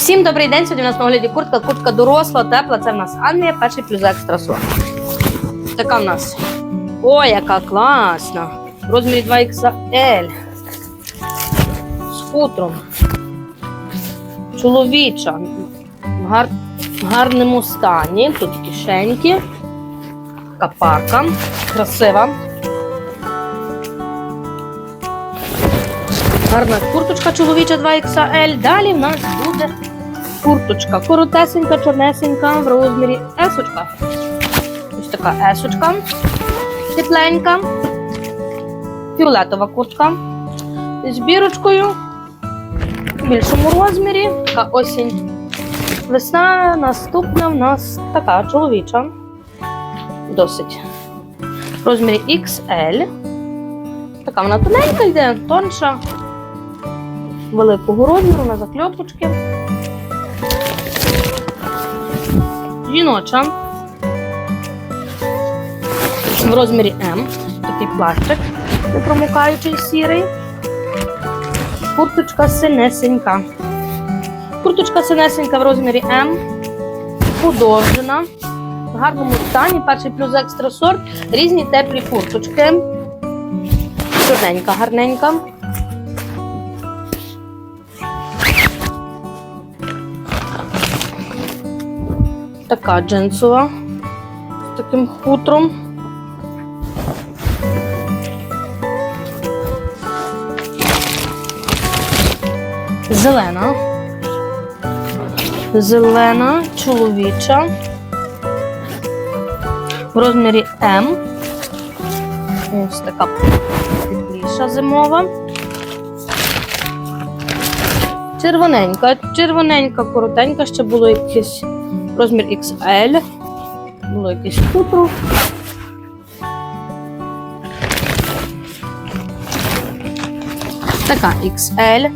Всім добрий день. Сьогодні у нас на огляді куртка. Куртка доросла, тепла. Це в нас Англія, перший плюс екстра. Така в нас. Ой, яка класна. В розмірі 2XL. З хутром. Чоловіча. В гар... в гарному стані. Тут кишеньки. Така парка. Красива. Гарна курточка чоловіча 2XL. Далі в нас буде курточка. Коротесенька, чорнесенька в розмірі есочка. Ось така есочка. Тепленька. Фіолетова куртка. З бірочкою. В більшому розмірі. Така осінь. Весна наступна в нас така чоловіча. Досить. В розмірі XL. Така вона тоненька йде, тонша великого розміру на закльопочки. Жіноча. В розмірі М. Такий пластик, непромокаючий сірий. Курточка синесенька. Курточка синесенька в розмірі М. Подовжена. В гарному стані. Перший плюс екстра сорт. Різні теплі курточки. Чорненька, гарненька. Така джинсова з таким хутром. Зелена. Зелена, чоловіча. В розмірі М. Ось така тепліша зимова. Червоненька, червоненька, коротенька, ще було якесь розмір XL. Було якесь хутро. Така XL.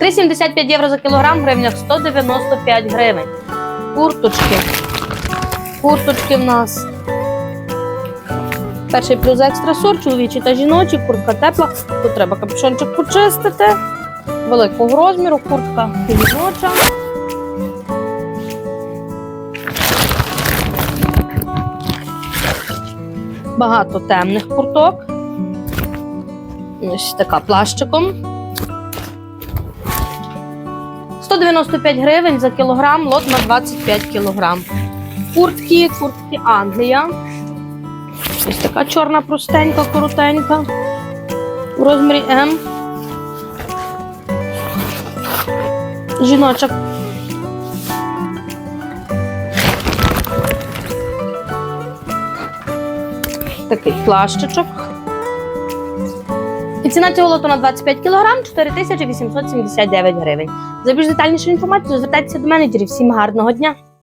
3,75 євро за кілограм в гривнях 195 гривень. Курточки. Курточки в нас. Перший плюс екстра сорт, чоловічий та жіночий, куртка тепла. Тут треба капюшончик почистити. Великого розміру, куртка жіноча. Багато темних курток. Ось така плащиком. 195 гривень за кілограм, лот на 25 кілограм. Куртки, куртки Англія. Ось така чорна простенька, коротенька. У розмірі М. Жіноча. Такий плащичок. І ціна цього лоту на 25 кг 4879 гривень. За більш детальнішу інформацію звертайтеся до менеджерів. Всім гарного дня!